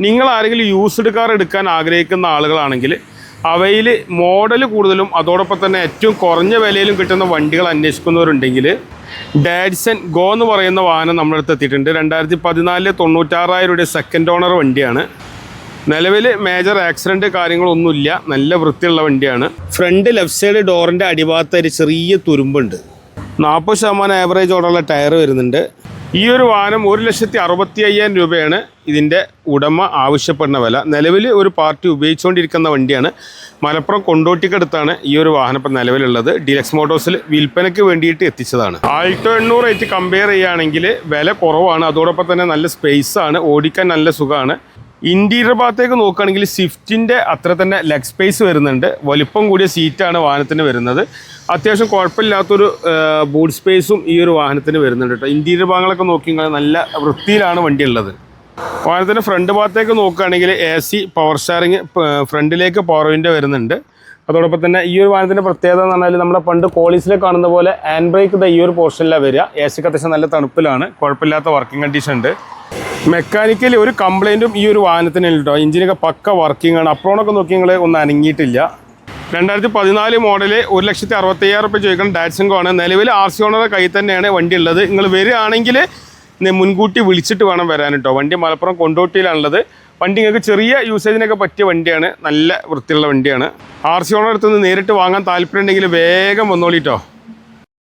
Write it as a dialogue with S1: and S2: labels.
S1: നിങ്ങൾ ആരെങ്കിലും used car എടുക്കാൻ ആഗ്രഹിക്കുന്ന ആളുകളാണെങ്കിൽ അവയിൽ മോഡൽ കൂടുതലും അതോടൊപ്പം തന്നെ ഏറ്റവും കുറഞ്ഞ വിലയിലും കിട്ടുന്ന വണ്ടികൾ അന്വേഷിക്കുന്നവരുണ്ടെങ്കിൽ ഡാഡ്സൺ ഗോ എന്ന് പറയുന്ന വാഹനം നമ്മുടെ അടുത്ത് എത്തിയിട്ടുണ്ട്. രണ്ടായിരത്തി പതിനാലിലെ തൊണ്ണൂറ്റാറായിരം രൂപയുടെ സെക്കൻഡ് ഓണർ വണ്ടിയാണ്. നിലവിൽ മേജർ ആക്സിഡന്റ് കാര്യങ്ങളൊന്നുമില്ല. നല്ല വൃത്തിയുള്ള വണ്ടിയാണ്. ഫ്രണ്ട് ലെഫ്റ്റ് സൈഡ് ഡോറിന്റെ അടിഭാഗത്ത് ഒരു ചെറിയ തുരുമ്പുണ്ട്. നാൽപ്പത് ശതമാനം ആവറേജ് ഓടുള്ള ടയർ വരുന്നുണ്ട്. ഈ ഒരു വാഹനം ഒരു ലക്ഷത്തി അറുപത്തി അയ്യായിരം രൂപയാണ് ഇതിന്റെ ഉടമ ആവശ്യപ്പെടുന്ന വില. നിലവിൽ ഒരു പാർട്ടി ഉപയോഗിച്ചുകൊണ്ടിരിക്കുന്ന വണ്ടിയാണ്. മലപ്പുറം കൊണ്ടോട്ടിക്കടുത്താണ് ഈ ഒരു വാഹനം ഇപ്പം നിലവിലുള്ളത്. ഡിലക്സ് മോട്ടോഴ്സിൽ വിൽപ്പനയ്ക്ക് വേണ്ടിയിട്ട് എത്തിച്ചതാണ്. ആൾട്ടോ എണ്ണൂറ് ആയിട്ട് കമ്പയർ ചെയ്യുകയാണെങ്കിൽ വില കുറവാണ്. അതോടൊപ്പം തന്നെ നല്ല സ്പേസ് ആണ് ഓടിക്കാൻ നല്ല സുഖമാണ്. ഇന്റീരിയർ ഭാഗത്തേക്ക് നോക്കുകയാണെങ്കിൽ സ്വിഫ്റ്റിന്റെ അത്ര തന്നെ ലെഗ് സ്പേസ് വരുന്നുണ്ട്. വലിപ്പം കൂടിയ സീറ്റാണ് വാഹനത്തിന് വരുന്നത്. അത്യാവശ്യം കുഴപ്പമില്ലാത്തൊരു ബൂട്ട് സ്പേസും ഈ ഒരു വാഹനത്തിന് വരുന്നുണ്ട് കേട്ടോ. ഇന്റീരിയർ ഭാഗങ്ങളൊക്കെ നോക്കിയാൽ നല്ല വൃത്തിയിലാണ് വണ്ടി ഉള്ളത് വാഹനത്തിന്റെ ഫ്രണ്ട് ഭാഗത്തേക്ക് നോക്കുകയാണെങ്കിൽ എ സി പവർ സ്റ്റാറിങ് ഫ്രണ്ടിലേക്ക് പവർ വിൻഡോ വരുന്നുണ്ട്. അതോടൊപ്പം തന്നെ ഈ ഒരു വാഹനത്തിന്റെ പ്രത്യേകത എന്ന് പറഞ്ഞാൽ നമ്മുടെ പണ്ട് കോളീസിൽ കാണുന്ന പോലെ ആൻഡ് ബ്രേക്ക് ഈ ഒരു പോർഷനിലാണ് വരിക. എ സിക്ക് അത്യാവശ്യം നല്ല തണുപ്പിലാണ്. കുഴപ്പമില്ലാത്ത വർക്കിംഗ് കണ്ടീഷൻ ഉണ്ട്. മെക്കാനിക്കലി ഒരു കംപ്ലൈന്റും ഈ ഒരു വാഹനത്തിന് കേട്ടോ എഞ്ചിനൊക്കെ പക്ക വർക്കിംഗ് ആണ്. അപ്രോണൊക്കെ നോക്കി നിങ്ങൾ ഒന്നും അനങ്ങിയിട്ടില്ല. രണ്ടായിരത്തി പതിനാല് മോഡൽ ഒരു ലക്ഷത്തി അറുപത്തയ്യായിരം റുപ്യ ചോദിക്കണം ഡാറ്റ്സിങ്കോ ആണ്. നിലവിൽ ആർ സി ഓണറുടെ കയ്യിൽ തന്നെയാണ് വണ്ടി ഉള്ളത്. നിങ്ങൾ വരികയാണെങ്കിൽ മുൻകൂട്ടി വിളിച്ചിട്ട് വേണം വരാൻ കേട്ടോ വണ്ടി മലപ്പുറം കൊണ്ടോട്ടിയിലാണുള്ളത്. വണ്ടി നിങ്ങൾക്ക് ചെറിയ യൂസേജിനൊക്കെ പറ്റിയ വണ്ടിയാണ്. നല്ല വൃത്തിയുള്ള വണ്ടിയാണ്. ആർ സി ഓണർ അടുത്തുനിന്ന് നേരിട്ട് വാങ്ങാൻ താല്പര്യം ഉണ്ടെങ്കിൽ വേഗം വന്നോളിട്ടോ